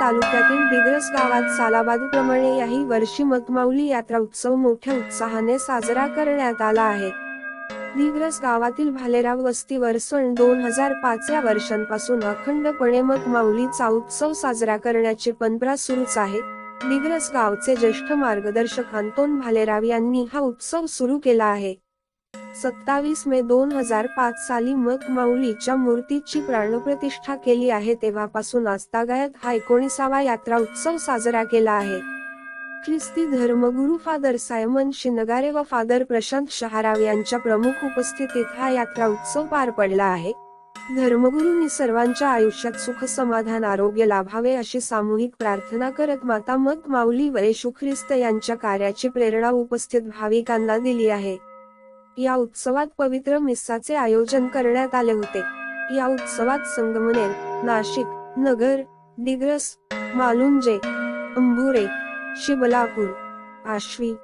तालुक्यातील दिग्रस गावात सालाबादप्रमाणे याही वर्षी मगमाऊली यात्रा उत्सव मोठ्या उत्साहाने साजरा करण्यात आला आहे. दिग्रस गावातील भालेराव वस्तीवर सण दोन हजार पाच या वर्षांपासून अखंडपणे मगमाऊलीचा उत्सव साजरा करण्याची परंपरा सुरूच आहे. दिग्रस गावचे ज्येष्ठ मार्गदर्शक अंतोन भालेराव यांनी हा उत्सव सुरू केला आहे. सत्तावीस मे दोन हजार पाच साली मग माऊलीच्या मूर्तीची प्राणप्रतिष्ठा केली आहे तेव्हापासून आजतागायत हा एकोणीसावा यात्रा उत्सव साजरा केला आहे. ख्रिस्ती धर्मगुरू फादर सायमन शिनगारे व फादर प्रशांत शहाराव यांच्या प्रमुख उपस्थितीत हा यात्रा उत्सव पार पडला आहे. धर्मगुरूंनी सर्वांच्या आयुष्यात सुख समाधान आरोग्य लाभावे अशी सामूहिक प्रार्थना करत माता मत माऊली व येशू ख्रिस्त यांच्या कार्याची प्रेरणा उपस्थित भाविकांना दिली आहे. या उत्सवात पवित्र मिस्साचे आयोजन करण्यात आले होते. या उत्सवात संगमनेर नाशिक नगर दिग्रस मालुंजे अंबुरे शिबलापूर आश्वी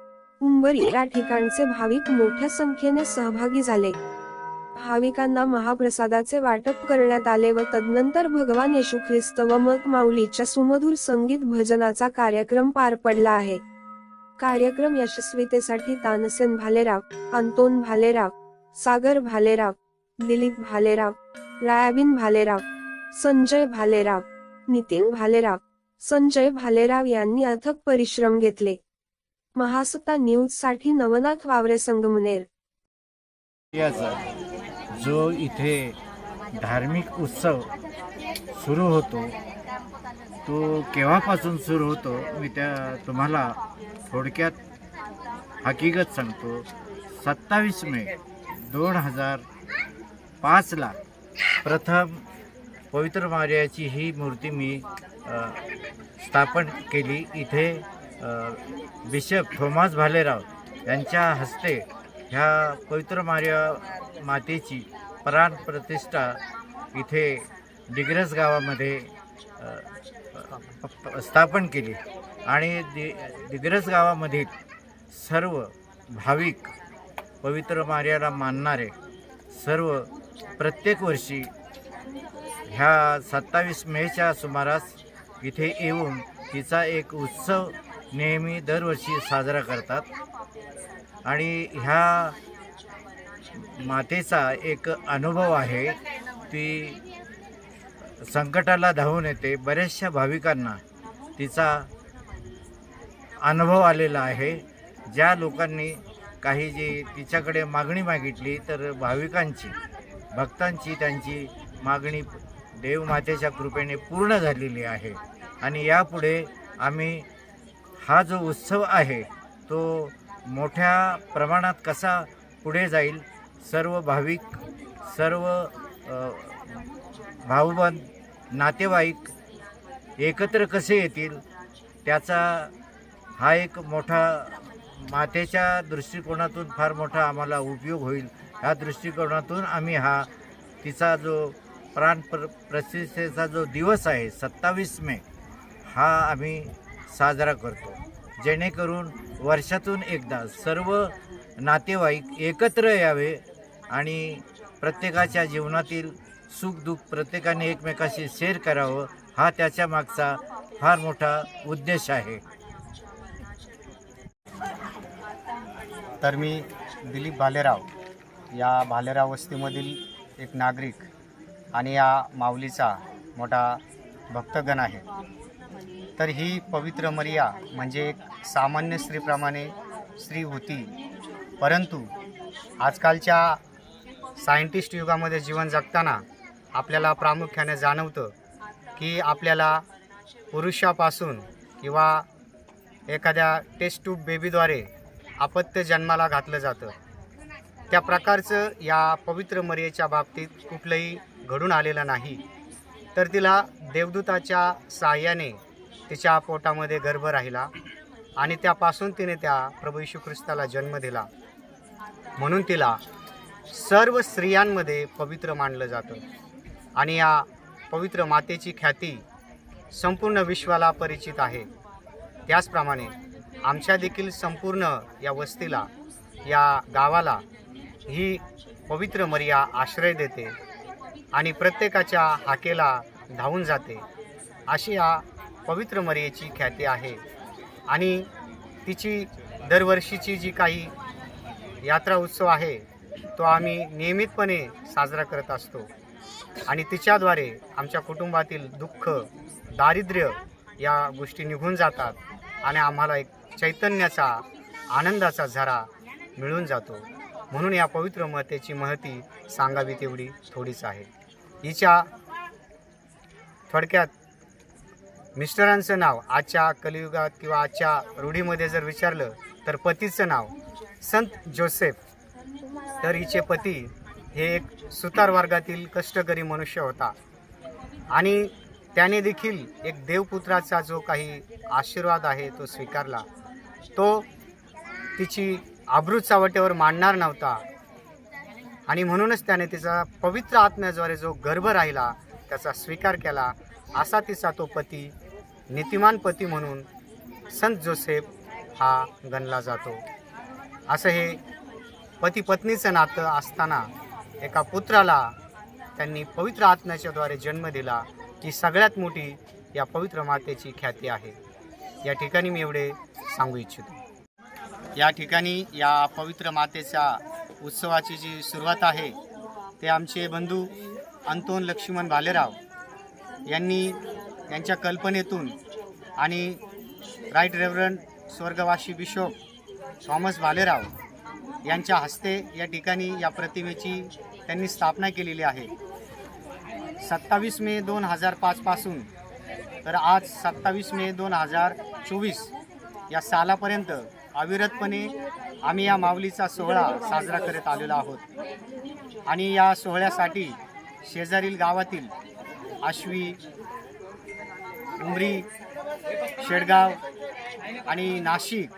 उंबरी या ठिकाणचे भाविक मोठ्या संख्येने सहभागी झाले. भाविकांना महाप्रसादाचे वाटप करण्यात आले व तदनंतर भगवान येशू ख्रिस्त व मग माऊलीच्या सुमधुर संगीत भजनाचा कार्यक्रम पार पडला आहे. कार्यक्रम यशस्वीतेसाठी तानसेन भालेराव अंतोन भालेराव सागर भालेराव दिलीप भालेराव रायाबीन भालेराव संजय भालेराव नितीन भालेराव संजय भालेराव यांनी अथक परिश्रम घेतले. महासत्ता न्यूजसाठी नवनाथ वावरे संगमनेर. जो इथे धार्मिक उत्सव सुरू होतो तो केव्हापासून सुरू होतो मी त्या तुम्हाला थोडक्यात हकीकत सांगतो सत्तावीस मे दोन हजार पाचला प्रथम पवित्र मार्याची ही मूर्ती मी स्थापन केली. इथे बिशप थोमास भालेराव यांच्या हस्ते ह्या पवित्र मार्या मातेची प्राण प्रतिष्ठा इथे डिग्रस गावामध्ये स्थापन केली. आणि दि दिग्रस गावामधील सर्व भाविक पवित्र मार्याला मानणारे सर्व प्रत्येक वर्षी ह्या सत्तावीस मेच्या सुमारास इथे येऊन तिचा एक उत्सव नेहमी दरवर्षी साजरा करतात. आणि ह्या मातेचा एक अनुभव आहे ती संकटाला धावून येते. बऱ्याचशा भाविकांना तिचा अनुभव आलेला आहे. ज्या लोकांनी काही जी तिच्याकडे मागणी मागितली तर भाविकांची भक्तांची त्यांची मागणी देवमातेच्या कृपेने पूर्ण झालेली आहे. आणि यापुढे आम्ही हा जो उत्सव आहे तो मोठ्या प्रमाणात कसा पुढे जाईल सर्व भाविक सर्व भाऊबंद नातेवाईक एकत्र कसे येतील त्याचा हा एक मोठा मातेच्या दृष्टिकोनातून फार मोठा आम्हाला उपयोग होईल. ह्या दृष्टिकोनातून आम्ही हा तिचा जो प्राण प्र प्रतिष्ठेचा जो दिवस आहे सत्तावीस मे हा आम्ही साजरा करतो. जेणेकरून वर्षातून एकदा सर्व नातेवाईक एकत्र यावे आणि प्रत्येकाच्या जीवनातील सुखदुःख प्रत्येकाने एकमेकाशी शेअर करावं हा त्याच्या मागचा फार मोठा उद्देश आहे. तर मी दिलीप भालेराव या भालेराव वस्तीमधील एक नागरिक आणि या माऊलीचा मोठा भक्तगण आहे. तर ही पवित्र मर्या म्हणजे एक सामान्य स्त्रीप्रमाणे स्त्री होती. परंतु आजकालच्या सायंटिस्ट युगामध्ये जीवन जगताना आपल्याला प्रामुख्याने जाणवतं की आपल्याला पुरुषापासून किंवा एखाद्या टेस्ट ट्यूब बेबीद्वारे अपत्य जन्माला घातलं जातं. त्या प्रकारचं या पवित्र मर्याच्या बाबतीत कुठलंही घडून आलेलं नाही. तर तिला देवदूताच्या साहाय्याने तिच्या पोटामध्ये गर्भ राहिला आणि त्यापासून तिने त्या प्रभू यशू ख्रिस्ताला जन्म दिला. म्हणून तिला सर्व स्त्रियांमध्ये पवित्र मानलं जातं. आणि या पवित्र मातेची ख्याती संपूर्ण विश्वाला परिचित आहे. त्याचप्रमाणे आमच्या देखील संपूर्ण या वस्तीला या गावाला ही पवित्र मर्या आश्रय देते आणि प्रत्येकाच्या हाकेला धावून जाते. अशी या पवित्र मर्याची ख्याती आहे. आणि तिची दरवर्षीची जी काही यात्रा उत्सव आहे तो आम्ही नियमितपणे साजरा करत असतो. आणि तिच्याद्वारे आमच्या कुटुंबातील दुःख दारिद्र्य या गोष्टी निघून जातात आणि आम्हाला एक चैतन्याचा आनंदाचा झरा मिळून जातो. म्हणून या पवित्र महतेची महती सांगावी तेवढी थोडीच आहे. हिच्या थोडक्यात मिस्टरांचं नाव आजच्या कलियुगात किंवा आजच्या रूढीमध्ये जर विचारलं तर पतीचं नाव संत जोसेफ. तर हिचे पती हे एक सुतार वर्गातील कष्टकरी मनुष्य होता. आणि त्याने देखील एक देवपुत्राचा जो काही आशीर्वाद आहे तो स्वीकारला. तो तिची आब्रू चावटेवर मांडणार नव्हता. आणि म्हणूनच त्याने तिचा पवित्र आत्म्याद्वारे जो गर्भ राहिला त्याचा स्वीकार केला. असा तिचा तो पती नीतिमान पती म्हणून संत जोसेफ हा गणला जातो. असं हे पती पत्नीचं नातं असताना एका पुत्राला त्यांनी पवित्र आत्म्याच्याद्वारे जन्म दिला की सगळ्यात मोठी या पवित्र मातेची ख्याती आहे. या ठिकाणी मी एवढे सांगू इच्छितो. या ठिकाणी या पवित्र मातेच्या उत्सवाची जी सुरुवात आहे ते आमचे बंधू अंतोन लक्ष्मण भालेराव यांनी यांच्या कल्पनेतून आणि राईट रेव्हरंड स्वर्गवासी बिशोप थॉमस भालेराव यांच्या हस्ते या ठिकाणी या प्रतिमेची त्यांनी स्थापना केलेली आहे. सत्तावीस मे दोन हजार पाचपासून तर आज सत्तावीस मे दोन हजार चोवीस या सालापर्यंत अविरतपणे आम्ही या माऊलीचा सोहळा साजरा करत आलेलो आहोत. आणि या सोहळ्यासाठी शेजारील गावातील आश्वी उमरी शेडगाव आणि नाशिक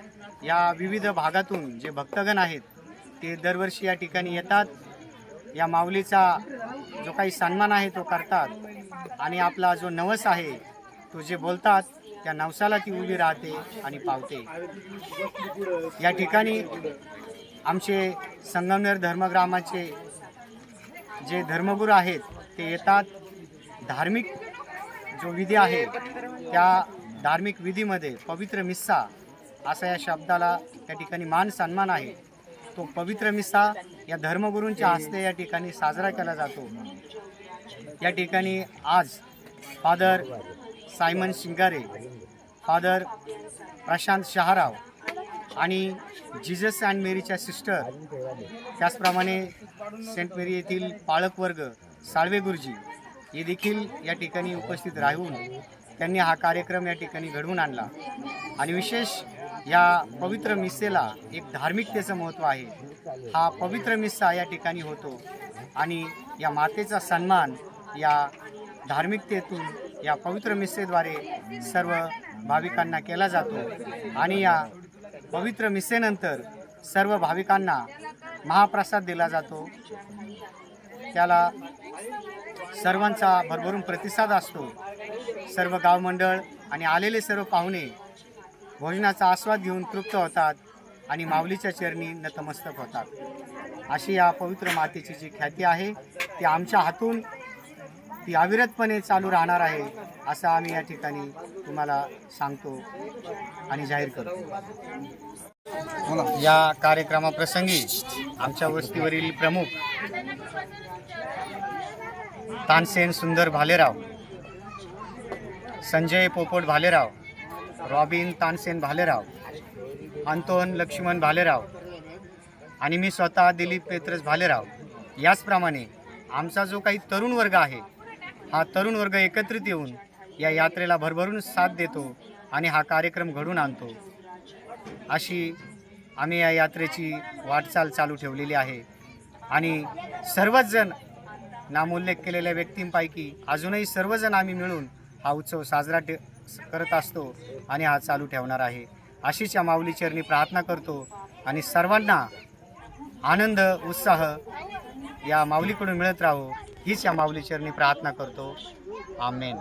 या विविध भागातून जे भक्तगण आहेत ते दरवर्षी या ठिकाणी येतात. या माऊलीचा जो काही सन्मान आहे तो करतात आणि आपला जो नवस आहे तो जे बोलतात त्या नवसाला ती उभी राहते आणि पावते. या ठिकाणी आमचे संगमनेर धर्मग्रामाचे जे धर्मगुरू आहेत ते येतात. धार्मिक जो विधी आहे त्या धार्मिक विधीमध्ये पवित्र मिस्सा असा या शब्दाला त्या ठिकाणी मान सन्मान आहे. तो पवित्र मिस्सा या धर्मगुरूंच्या हस्ते या ठिकाणी साजरा केला जातो. या ठिकाणी आज father Simon Shingare father Prashant Shaharao आणि जिजस अँड मेरीच्या सिस्टर त्याचप्रमाणे सेंट मेरी येथील पाळक वर्ग साळवे गुरुजी हे देखील या ठिकाणी उपस्थित राहून त्यांनी हा कार्यक्रम या ठिकाणी घडवून आणला. आणि विशेष या पवित्र मिस्सेला एक धार्मिकतेचं महत्त्व आहे. हा पवित्र मिस्सा या ठिकाणी होतो आणि या मातेचा सन्मान या धार्मिकतेतून या पवित्र मिस्सेद्वारे सर्व भाविकांना केला जातो. आणि या पवित्र मिस्सेनंतर सर्व भाविकांना महाप्रसाद दिला जातो. त्याला सर्वांचा भरभरून प्रतिसाद असतो. सर्व गावमंडळ आणि आलेले सर्व पाहुणे भोजनाचा आस्वाद घेऊन तृप्त होतात आणि माऊलीच्या चरणी नतमस्तक होतात. अशी या पवित्र मातेची जी ख्याती आहे ती आमच्या हातून ती अविरतपणे चालू राहणार आहे असं आम्ही या ठिकाणी तुम्हाला सांगतो आणि जाहीर करतो. या कार्यक्रमाप्रसंगी आमच्या वस्तीवरील प्रमुख तानसेन सुंदर भालेराव संजय पोपट भालेराव रॉबिन तानसेन भालेराव अंतोन लक्ष्मण भालेराव आणि मी स्वतः दिलीप पेत्रस भालेराव. याचप्रमाणे आमचा जो काही तरुण वर्ग आहे हा तरुण वर्ग एकत्रित येऊन या यात्रेला भरभरून साथ देतो आणि हा कार्यक्रम घडून आणतो. अशी आम्ही या यात्रेची वाटचाल चालू ठेवलेली आहे. आणि सर्वच जण नामोल्लेख केलेल्या व्यक्तींपैकी अजूनही सर्वजण आम्ही मिळून हा उत्सव साजरा टे करत असतो आणि हा चालू ठेवणार आहे. अशीच या माऊली चरणी प्रार्थना करतो आणि सर्वांना आनंद उत्साह या माऊलीकडून मिळत राहो. हीच या माऊली चरणी प्रार्थना करतो. आमेन.